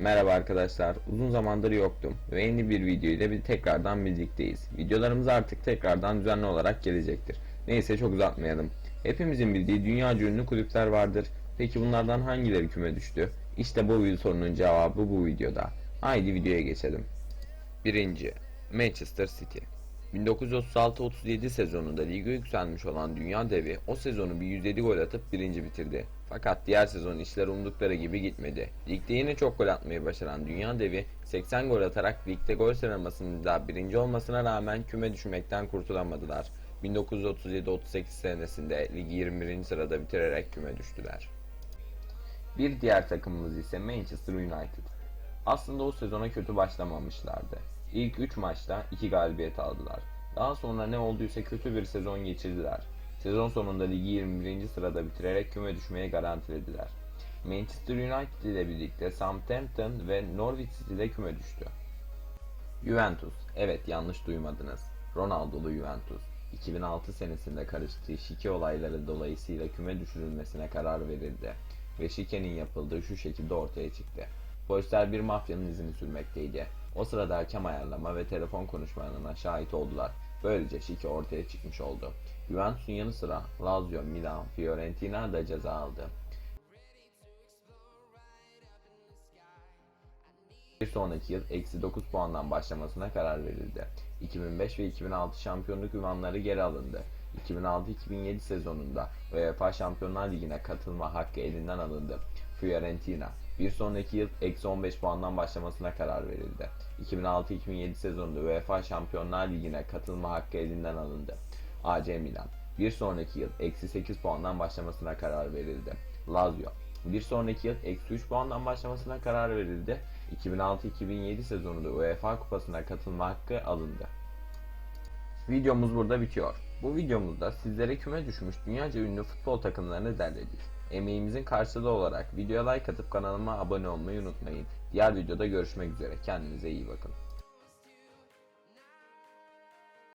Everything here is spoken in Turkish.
Merhaba arkadaşlar, uzun zamandır yoktum ve yeni bir video ile bir tekrardan birlikteyiz. Videolarımız artık tekrardan düzenli olarak gelecektir. Neyse çok uzatmayalım. Hepimizin bildiği dünya ünlü kulüpler vardır. Peki bunlardan hangileri küme düştü? İşte bu sorunun cevabı bu videoda. Haydi videoya geçelim. 1. Manchester City 1936-37 sezonunda lige yükselmiş olan dünya devi o sezonu bir 107 gol atıp birinci bitirdi. Fakat diğer sezon işler umdukları gibi gitmedi. Ligde yine çok gol atmayı başaran dünya devi 80 gol atarak ligde gol sıralamasında birinci olmasına rağmen küme düşmekten kurtulamadılar. 1937-38 senesinde ligi 21. sırada bitirerek küme düştüler. Bir diğer takımımız ise Manchester United. Aslında o sezona kötü başlamamışlardı. İlk 3 maçta 2 galibiyet aldılar. Daha sonra ne olduysa kötü bir sezon geçirdiler. Sezon sonunda ligi 21. sırada bitirerek küme düşmeye garantilediler. Manchester United ile birlikte Southampton ve Norwich City de küme düştü. Juventus, evet yanlış duymadınız. Ronaldo'lu Juventus. 2006 senesinde karıştığı şike olayları dolayısıyla küme düşürülmesine karar verildi ve şikenin yapıldığı şu şekilde ortaya çıktı. Polisler bir mafyanın izini sürmekteydi. O sırada hakem ayarlama ve telefon konuşmalarına şahit oldular. Böylece şike ortaya çıkmış oldu. Juventus'un yanı sıra Lazio, Milan, Fiorentina da ceza aldı. Bir sonraki yıl eksi 9 puandan başlamasına karar verildi. 2005 ve 2006 şampiyonluk ünvanları geri alındı. 2006-2007 sezonunda UEFA Şampiyonlar Ligi'ne katılma hakkı elinden alındı. Fiorentina bir sonraki yıl eksi 15 puandan başlamasına karar verildi. 2006-2007 sezonunda UEFA Şampiyonlar Ligi'ne katılma hakkı elinden alındı. AC Milan bir sonraki yıl eksi 8 puandan başlamasına karar verildi. Lazio bir sonraki yıl eksi 3 puandan başlamasına karar verildi. 2006-2007 sezonunda UEFA Kupası'na katılma hakkı alındı. Videomuz burada bitiyor. Bu videomuzda sizlere küme düşmüş dünyaca ünlü futbol takımlarını derledik. Emeğimizin karşılığı olarak videoya like atıp kanalıma abone olmayı unutmayın. Diğer videoda görüşmek üzere. Kendinize iyi bakın.